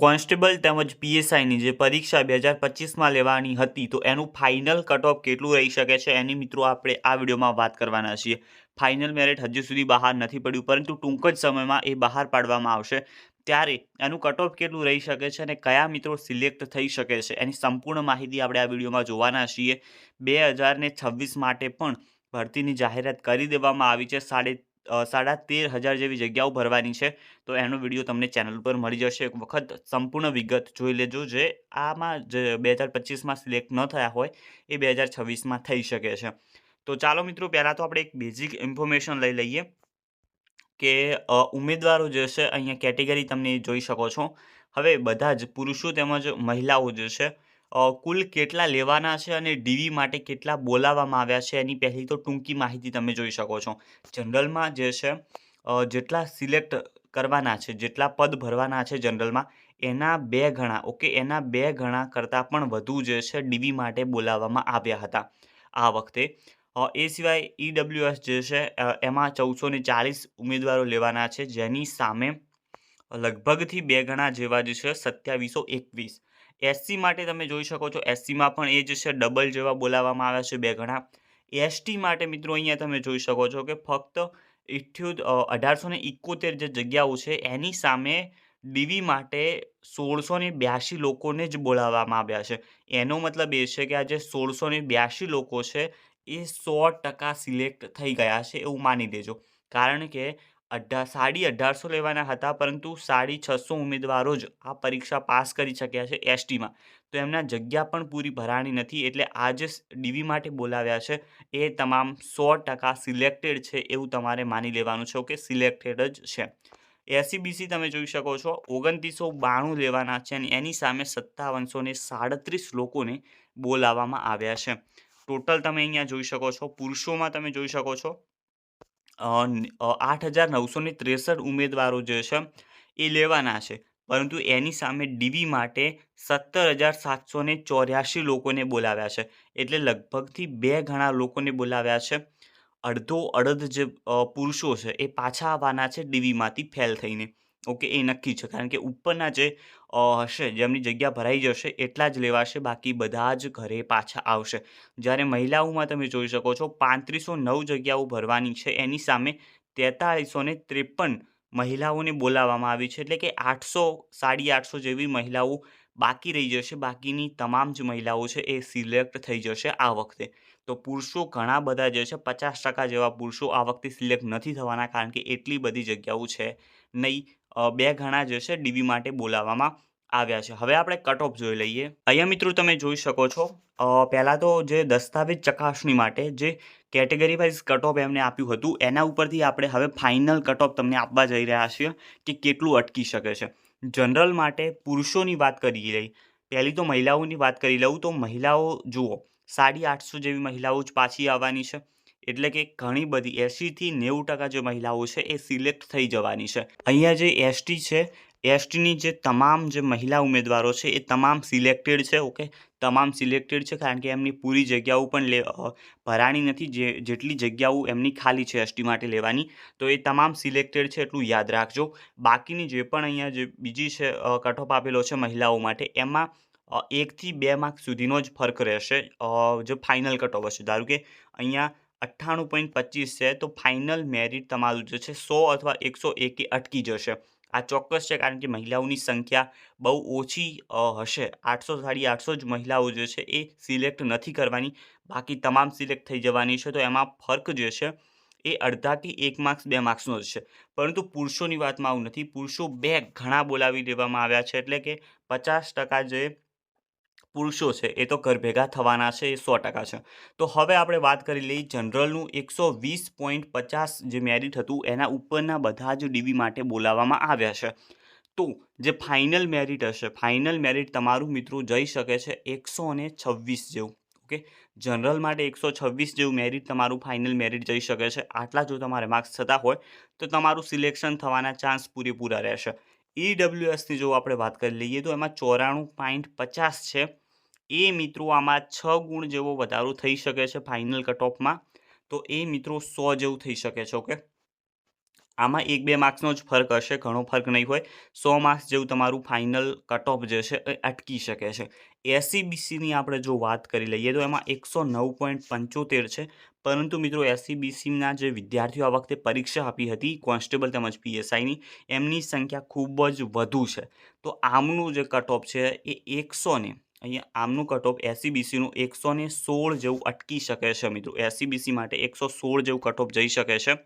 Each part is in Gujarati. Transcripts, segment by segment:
કોન્સ્ટેબલ તેમજ પીએસઆઈની જે પરીક્ષા બે હજાર પચીસમાં લેવાની હતી, તો એનું ફાઇનલ કટઓફ કેટલું રહી શકે છે એની મિત્રો આપણે આ વિડીયોમાં વાત કરવાના છીએ. ફાઇનલ મેરિટ હજુ સુધી બહાર નથી પડ્યું, પરંતુ ટૂંક જ સમયમાં એ બહાર પાડવામાં આવશે. ત્યારે એનું કટઓફ કેટલું રહી શકે છે અને કયા મિત્રો સિલેક્ટ થઈ શકે છે, એની સંપૂર્ણ માહિતી આપણે આ વિડીયોમાં જોવાના છીએ. બે હજારને છવ્વીસ માટે પણ ભરતીની જાહેરાત કરી દેવામાં આવી છે, સાડે સાડા તેર હજાર જેવી જગ્યાઓ ભરવાની છે. તો એનો વીડિયો તમને ચેનલ પર મળી જશે. એક વખત સંપૂર્ણ વિગત જોઈ લેજો. જે આમાં જે બે હજાર પચીસમાં સિલેક્ટ ન થયા હોય, એ બે હજાર છવ્વીસમાં થઈ શકે છે. તો ચાલો મિત્રો, પહેલાં તો આપણે એક બેઝિક ઇન્ફોર્મેશન લઈ લઈએ કે ઉમેદવારો જે છે, અહીંયા કેટેગરી તમને જોઈ શકો છો. હવે બધા જ પુરુષો તેમજ મહિલાઓ જે છે કુલ કેટલા લેવાના છે અને ડીવી માટે કેટલા બોલાવવામાં આવ્યા છે? એની પહેલી તો ટૂંકી માહિતી તમે જોઈ શકો છો. જનરલમાં જે છે જેટલા સિલેક્ટ કરવાના છે, જેટલા પદ ભરવાના છે જનરલમાં, એના બે ગણા, ઓકે, એના બે ગણા કરતાં પણ વધુ જે છે ડીવી માટે બોલાવવામાં આવ્યા હતા આ વખતે. એ સિવાય ઈડબ્લ્યુએસ જે છે એમાં ચૌદસો ચાલીસ ઉમેદવારો લેવાના છે, જેની સામે લગભગથી બે ગણા જેવા જે છે સત્યાવીસો એકવીસ. એસસી માટે તમે જોઈ શકો છો એસસીમાં પણ એ જ છે ડબલ જેવા બોલાવવામાં આવ્યા છે બે ઘણા એસટી માટે મિત્રો અહીંયા તમે જોઈ શકો છો કે ફક્ત ઇઠ્યોત અઢારસો ને ઇકોતેર જે જગ્યાઓ છે, એની સામે ડીવી માટે સોળસો ને બ્યાસી લોકોને જ બોલાવવામાં આવ્યા છે. એનો મતલબ એ છે કે આ જે સોળસો ને બ્યાસી લોકો છે, એ સો ટકા સિલેક્ટ થઈ ગયા છે એવું માની દેજો કારણ કે અઢાર સાડી અઢારસો લેવાના હતા, પરંતુ સાડી છસો ઉમેદવારો જ આ પરીક્ષા પાસ કરી શક્યા છે એસટીમાં. તો એમના જગ્યા પણ પૂરી ભરાણી નથી એટલે આ જે ડીવી માટે બોલાવ્યા છે. એ તમામ સો ટકા સિલેક્ટેડ છે એવું તમારે માની લેવાનું છે, ઓકે? સિલેક્ટેડ જ છે. એસીબીસી તમે જોઈ શકો છો, ઓગણત્રીસો બાણું લેવાના છે અને એની સામે સત્તાવનસો સાડત્રીસ લોકોને બોલાવવામાં આવ્યા છે. ટોટલ તમે અહીંયા જોઈ શકો છો, પુરુષોમાં તમે જોઈ શકો છો આઠ હજાર નવસો ને ત્રેસઠ ઉમેદવારો જે છે, એ લેવાના છે. પરંતુ એની સામે ડીવી માટે સત્તર હજાર સાતસો ને ચોર્યાસી લોકોને બોલાવ્યા છે. એટલે લગભગથી બે ઘણા લોકોને બોલાવ્યા છે. અડધો અડધ જે પુરુષો છે, એ પાછા આવવાના છે ડીવીમાંથી ફેલ થઈને. ઓકે, એ નક્કી છે. કારણ કે ઉપરના જે હશે, જેમની જગ્યા ભરાઈ જશે, એટલા જ લેવાશે, બાકી બધા જ ઘરે પાછા આવશે. જ્યારે મહિલાઓમાં તમે જોઈ શકો છો, પાંત્રીસો નવ જગ્યાઓ ભરવાની છે. એની સામે તેતાળીસો ને ત્રેપન મહિલાઓને બોલાવવામાં આવી છે. એટલે કે આઠસો, સાડી આઠસો જેવી મહિલાઓ બાકી રહી જશે. બાકીની તમામ જ મહિલાઓ છે એ સિલેક્ટ થઈ જશે આ વખતે. તો પુરુષો ઘણા બધા જે છે, પચાસ ટકા જેવા પુરુષો આ વખતે સિલેક્ટ નથી થવાના, કારણ કે એટલી બધી જગ્યાઓ છે નહીં. બે ઘણા જે છે ડીવી માટે બોલાવવામાં આવ્યા છે. હવે આપણે કટ ઓફ જોઈ લઈએ. અહીંયા મિત્રો તમે જોઈ શકો છો પહેલાં તો જે દસ્તાવેજ ચકાસણી માટે જે કેટેગરી વાઇઝ કટ ઓફ એમને આપ્યું હતું, એના ઉપરથી આપણે હવે ફાઇનલ કટ ઓફ તમને આપવા જઈ રહ્યા છીએ કે કેટલું અટકી શકે છે. જનરલ માટે પુરુષોની વાત કરી લઈ પહેલી તો મહિલાઓની વાત કરી લઉં તો મહિલાઓ, જુઓ, સાડી આઠસો જેવી મહિલાઓ જ પાછી આવવાની છે. એટલે કે ઘણી બધી એંશીથી નેવું ટકા જે મહિલાઓ છે એ સિલેક્ટ થઈ જવાની છે. અહીંયા જે એસટી છે, એસટીની જે તમામ જે મહિલા ઉમેદવારો છે એ તમામ સિલેક્ટેડ છે, ઓકે? તમામ સિલેક્ટેડ છે કારણ કે એમની પૂરી જગ્યાઓ પણ લે ભરાણી નથી, જે, જેટલી જગ્યાઓ એમની ખાલી છે એસટી માટે લેવાની. તો એ તમામ સિલેક્ટેડ છે એટલું યાદ રાખજો. બાકીની જે પણ અહીંયા જે બીજી છે કટ ઓફ આપેલો છે મહિલાઓ માટે, એમાં એકથી બે માર્ક સુધીનો જ ફરક રહેશે જે ફાઇનલ કટ ઓફ હશે ધારો કે અહીંયા અઠ્ઠાણું પોઈન્ટ પચીસ છે, તો ફાઇનલ મેરિટ તમારું જે છે સો અથવા એકસો એકે અટકી જશે. આ ચોક્કસ છે કારણ કે મહિલાઓની સંખ્યા બહુ ઓછી હશે. આઠસો સાડી આઠસો જ મહિલાઓ જે છે એ સિલેક્ટ નથી કરવાની. બાકી તમામ સિલેક્ટ થઈ જવાની છે, તો એમાં ફર્ક જે છે એ અડધાથી એક માર્ક્સ બે માર્ક્સનો જ છે. પરંતુ પુરુષોની વાતમાં આવું નથી. પુરુષો બે ઘણા બોલાવી દેવામાં આવ્યા છે, એટલે કે પચાસ ટકા જે પુરુષો છે, એ તો ઘર ભેગા થવાના છે એ સો ટકા છે. તો હવે આપણે વાત કરી લઈએ જનરલનું એકસો વીસ પોઈન્ટ પચાસ જે મેરિટ હતું, એના ઉપરના બધા જ ડીવી માટે બોલાવવામાં આવ્યા છે. તો જે ફાઇનલ મેરિટ હશે ફાઇનલ મેરિટ તમારું મિત્રો જઈ શકે છે એકસો અને છવ્વીસ જેવું, ઓકે? જનરલ માટે એકસો છવ્વીસ જેવું મેરિટ તમારું ફાઇનલ મેરિટ જઈ શકે છે. આટલા જો તમારે માર્ક્સ થતા હોય, તો તમારું સિલેક્શન થવાના ચાન્સ પૂરેપૂરા રહેશે. ઈડબ્લ્યુએસની જો આપણે વાત કરી લઈએ તો એમાં ચોરાણું પોઈન્ટ પચાસ છે. એ મિત્રો આમાં છ ગુણ જેવો વધારો થઈ શકે છે ફાઇનલ કટ તો એ મિત્રો સો જેવું થઈ શકે છે ઓકે આમાં એક બે માર્ક્સનો જ ફરક હશે, ઘણો ફરક નહીં હોય. સો માર્ક્સ જેવું તમારું ફાઇનલ કટ ઓફ જે છે એ અટકી શકે છે. એસસીબીસીની આપણે જો વાત કરી લઈએ તો એમાં એકસો નવ પોઈન્ટ પંચોતેર છે. પરંતુ મિત્રો એસસીબીસીના જે વિદ્યાર્થીઓ આ વખતે પરીક્ષા આપી હતી, કોન્સ્ટેબલ તેમજ પીએસઆઈની, એમની સંખ્યા ખૂબ જ વધુ છે. તો આમનું જે કટ ઓફ છે એ એકસો ને, અહીંયા આમનું કટ ઓફ એસસીબીસીનું એકસો ને સોળ જેવું અટકી શકે છે મિત્રો. એસસીબીસી માટે એકસો સોળ જેવું કટ ઓફ જઈ શકે છે.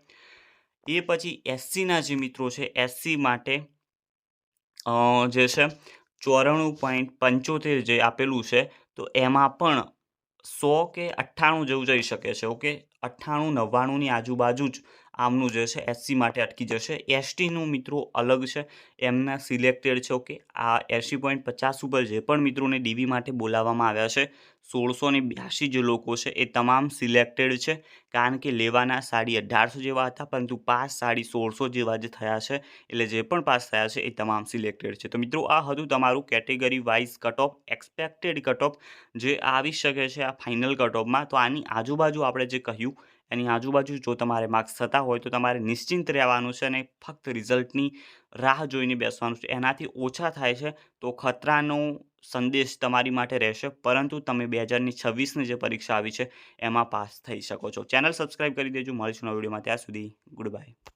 એ પછી એસસીના જે મિત્રો છે એસસી માટે જે છે ચોરાણું પોઈન્ટ પંચોતેર જે આપેલું છે, તો એમાં પણ સો કે અઠ્ઠાણું જેવું જઈ શકે છે, ઓકે? અઠ્ઠાણું નવ્વાણુંની આજુબાજુ જ આમનું જે છે એસસી માટે અટકી જશે. એસટીનું મિત્રો અલગ છે. એમના સિલેક્ટેડ છે, ઓકે. આ એસી પોઈન્ટ પચાસ ઉપર જે પણ મિત્રોને ડીવી માટે બોલાવવામાં આવ્યા છે, સોળસો ને બ્યાસી જે લોકો છે, એ તમામ સિલેક્ટેડ છે. કારણ કે લેવાના સાડી અઢારસો જેવા હતા, પરંતુ પાસ સાડી સોળસો જેવા જે થયા છે. એટલે જે પણ પાસ થયા છે, એ તમામ સિલેક્ટેડ છે. તો મિત્રો, આ હતું તમારું category wise cut off expected cut off જે આવી શકે છે આ ફાઇનલ કટ ઓફમાં તો આની આજુબાજુ આપણે જે કહ્યું એની આજુબાજુ જો તમારે માર્ક્સ થતા હોય તો તમારે નિશ્ચિંત રહેવાનું છે અને ફક્ત રિઝલ્ટની રાહ જોઈને બેસવાનું છે. એનાથી ઓછા થાય છે તો ખતરાનો સંદેશ તમારી માટે રહેશે. પરંતુ તમે બે હજારની છવ્વીસની જે પરીક્ષા આવી છે, એમાં પાસ થઈ શકો છો. ચેનલ સબસ્ક્રાઈબ કરી દેજો. મળીશું નવા વિડીયોમાં. ત્યાં સુધી ગુડ બાય